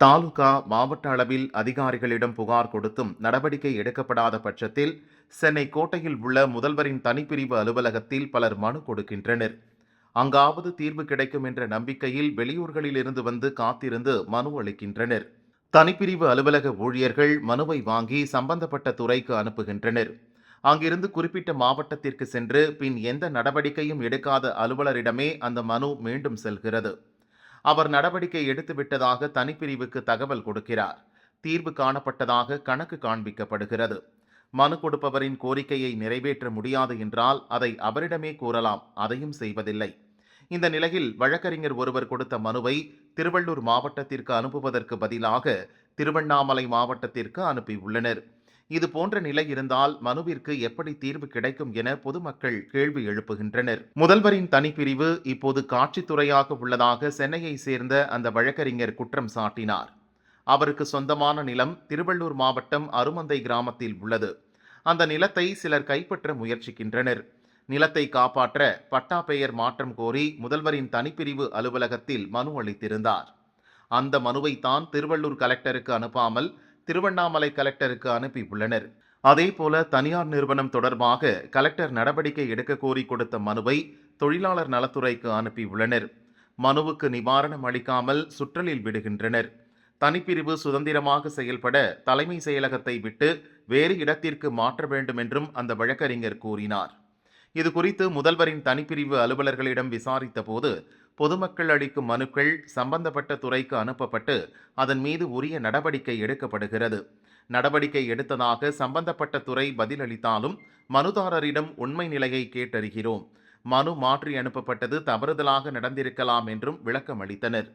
தாலுகா மாவட்ட அளவில் அதிகாரிகளிடம் புகார் கொடுத்தும் நடவடிக்கை எடுக்கப்படாத பட்சத்தில் சென்னை கோட்டையில் உள்ள முதல்வரின் தனிப்பிரிவு அலுவலகத்தில் பலர் மனு கொடுக்கின்றனர். அங்காவது தீர்வு கிடைக்கும் என்ற நம்பிக்கையில் வெளியூர்களிலிருந்து வந்து காத்திருந்து மனு அளிக்கின்றனர். தனிப்பிரிவு அலுவலக ஊழியர்கள் மனுவை வாங்கி சம்பந்தப்பட்ட துறைக்கு அனுப்புகின்றனர். அங்கிருந்து குறிப்பிட்ட மாவட்டத்திற்கு சென்று பின் எந்த நடவடிக்கையும் எடுக்காத அலுவலரிடமே அந்த மனு மீண்டும் செல்கிறது. அவர் நடவடிக்கை எடுத்துவிட்டதாக தனிப்பிரிவுக்கு தகவல் கொடுக்கிறார். தீர்வு காணப்பட்டதாக கணக்கு காண்பிக்கப்படுகிறது. மனு கொடுப்பவரின் கோரிக்கையை நிறைவேற்ற முடியாது என்றால் அதை அவரிடமே கூறலாம் அதையும் செய்வதில்லை. இந்த நிலையில் வழக்கறிஞர் ஒருவர் கொடுத்த மனுவை திருவள்ளூர் மாவட்டத்திற்கு அனுப்புவதற்கு பதிலாக திருவண்ணாமலை மாவட்டத்திற்கு அனுப்பியுள்ளனர். இது போன்ற நிலை இருந்தால் மனுவிற்கு எப்படி தீர்வு கிடைக்கும் என பொதுமக்கள் கேள்வி எழுப்புகின்றனர். முதல்வரின் தனிப்பிரிவு இப்போது காட்சித்துறையாக உள்ளதாக சென்னையை சேர்ந்த அந்த வழக்கறிஞர் குற்றம் சாட்டினார். அவருக்கு சொந்தமான நிலம் திருவள்ளூர் மாவட்டம் அருமந்தை கிராமத்தில் உள்ளது. அந்த நிலத்தை சிலர் கைப்பற்ற முயற்சிக்கின்றனர். நிலத்தை காப்பாற்ற பட்டா பெயர் மாற்றம் கோரி முதல்வரின் தனிப்பிரிவு அலுவலகத்தில் மனு அளித்திருந்தார். அந்த மனுவை தான் திருவள்ளூர் கலெக்டருக்கு அனுப்பாமல் திருவண்ணாமலை கலெக்டருக்கு அனுப்பியுள்ளனர். அதேபோல தனியார் நிறுவனம் தொடர்பாக கலெக்டர் நடவடிக்கை எடுக்க கோரி கொடுத்த மனுவை தொழிலாளர் நலத்துறைக்கு அனுப்பியுள்ளனர். மனுவுக்கு நிவாரணம் அளிக்காமல் சுற்றலில் விடுகின்றனர். தனிப்பிரிவு சுதந்திரமாக செயல்பட தலைமை செயலகத்தை விட்டு வேறு இடத்திற்கு மாற்ற வேண்டும் என்றும் அந்த வழக்கறிஞர் கூறினார். இது குறித்து முதல்வரின் தனிப்பிரிவு அலுவலர்களிடம் விசாரித்த போது பொதுமக்கள் அளிக்கும் மனுக்கள் சம்பந்தப்பட்ட துறைக்கு அனுப்பப்பட்டு அதன் மீது உரிய நடவடிக்கை எடுக்கப்படுகிறது. நடவடிக்கை எடுத்ததாக சம்பந்தப்பட்ட துறை பதிலளித்தாலும் மனுதாரரிடம் உண்மை நிலையை கேட்டறிகிறோம். மனு மாற்றி அனுப்பப்பட்டது தவறுதலாக நடந்திருக்கலாம் என்றும் விளக்கம் அளித்தனர்